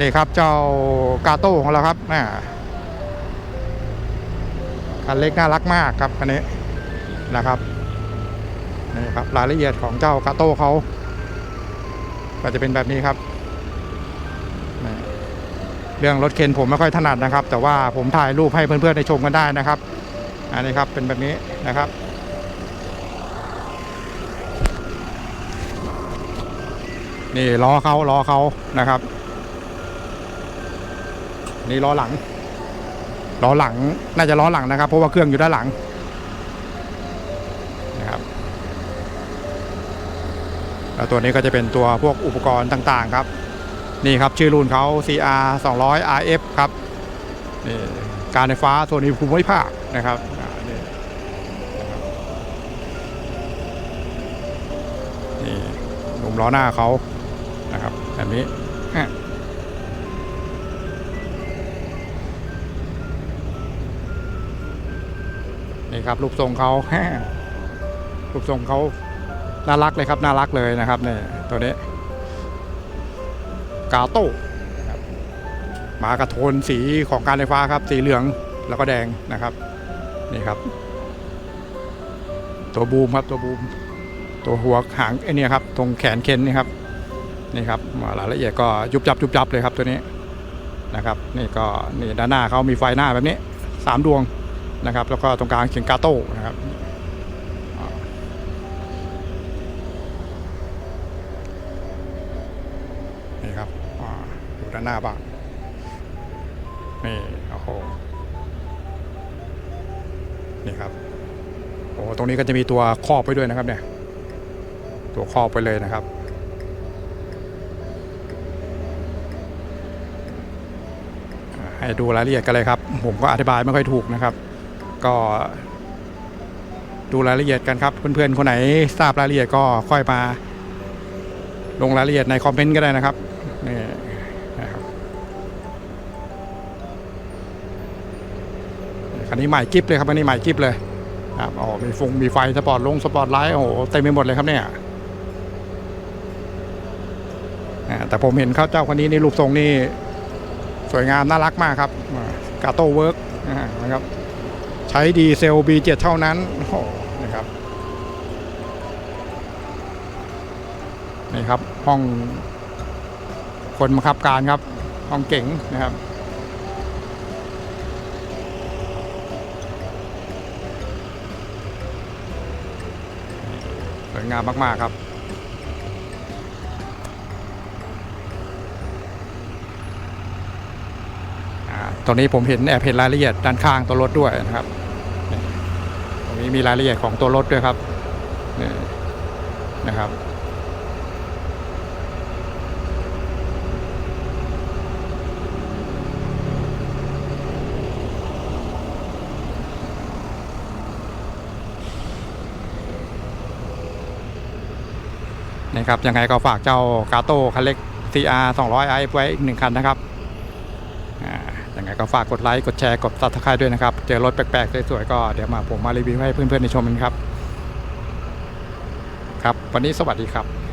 นี่ครับเจ้ากาโต้ของเราครับน่าคันเล็กน่ารักมากครับคันนี้นะครับนี่ครับรายละเอียดของเจ้ากาโต้เขาก็จะเป็นแบบนี้ครับเรื่องรถเข็นผมไม่ค่อยถนัดนะครับ แต่ว่าผมถ่ายรูปให้เพื่อนๆได้ชมกันได้นะครับ อันนี้ครับเป็นแบบนี้นะครับนี่ล้อเขาล้อเขานะครับ นี่ล้อหลังล้อหลังน่าจะล้อหลังนะครับ เพราะว่าเครื่องอยู่ด้านหลังนะครับแล้วตัวนี้ก็จะเป็นตัวพวกอุปกรณ์ต่างๆครับนี่ครับชื่อรุ่นเขา CR 200 RF ครับนี่การไฟฟ้าโซนภูมิภาคนะครับนี่ลุมล้อหน้าเขานะครับแบบนี้ ครับรูปทรงเขารูปทรงเขาน่ารักเลยครับน่ารักเลยนะครับเนี่ยตัวนี้กาโต้นะมากระโทนสีของการไฟฟ้าครับ สีเหลืองแล้วก็แดงนะครับนี่ครับ ตัวบูมครับตัวบูม ตัวหัวหางไอเนี่ยครับ ตรงแขนเคนนี่ครับนี่ครับรายละเอียดก็ยุบจับยุบจับเลยครับตัวนี้นะครับ นี่ก็นี่ด้านหน้าเขามีไฟหน้าแบบนี้สามดวง นะครับ แล้วก็ตรงกลางเขียนกาโต้นะครับนี่ครับอ่าดูด้านหน้าบ้างนี่โอ้โหนี่ครับโอ้ตรงนี้ก็จะมีตัวครอบไปด้วยนะครับเนี่ย ตัวครอบไปเลยนะครับให้ดูรายละเอียดกันเลยครับ ผมก็อธิบายไม่ค่อยถูกนะครับ ก็ดูรายละเอียดกันครับ เพื่อนๆ คนไหนทราบรายละเอียดก็ค่อยมา ลงรายละเอียดในคอมเมนต์ก็ได้นะครับนี่นะครับคันนี้ใหม่กิฟเลยครับคันนี้ใหม่กิฟเลยครับอ๋อมีฟงมีไฟสปอร์ตลงสปอร์ตไลท์โอ้โหเต็มไปหมดเลยครับเนี่ยแต่ผมเห็นเขาเจ้าคันนี้ในรูปทรงนี่สวยงามน่ารักมากครับกาโต้เวิร์กนะครับ ใช้ดีเซล B7 เท่านั้นนะครับนี่ครับห้องคนบังคับการครับ ห้องเก๋งนะครับสวยงามมาก ๆ ครับ ตรงนี้ผมเห็นแอบเห็นรายละเอียดด้านข้างตัวรถด้วยนะครับ ตรงนี้มีรายละเอียดของตัวรถด้วยครับนี่นะครับนี่ครับยังไงก็ฝากเจ้ากาโต้คันเล็ก CR 200 i ไว้อีกหนึ่งคันนะครับ ยังไงก็ฝากกดไลค์กดแชร์กดซับสไครต์ด้วยนะครับ เจอรถแปลกๆสวยๆก็เดี๋ยวมาผมมารีวิวให้เพื่อนๆในชมกันครับ ครับ วันนี้สวัสดีครับ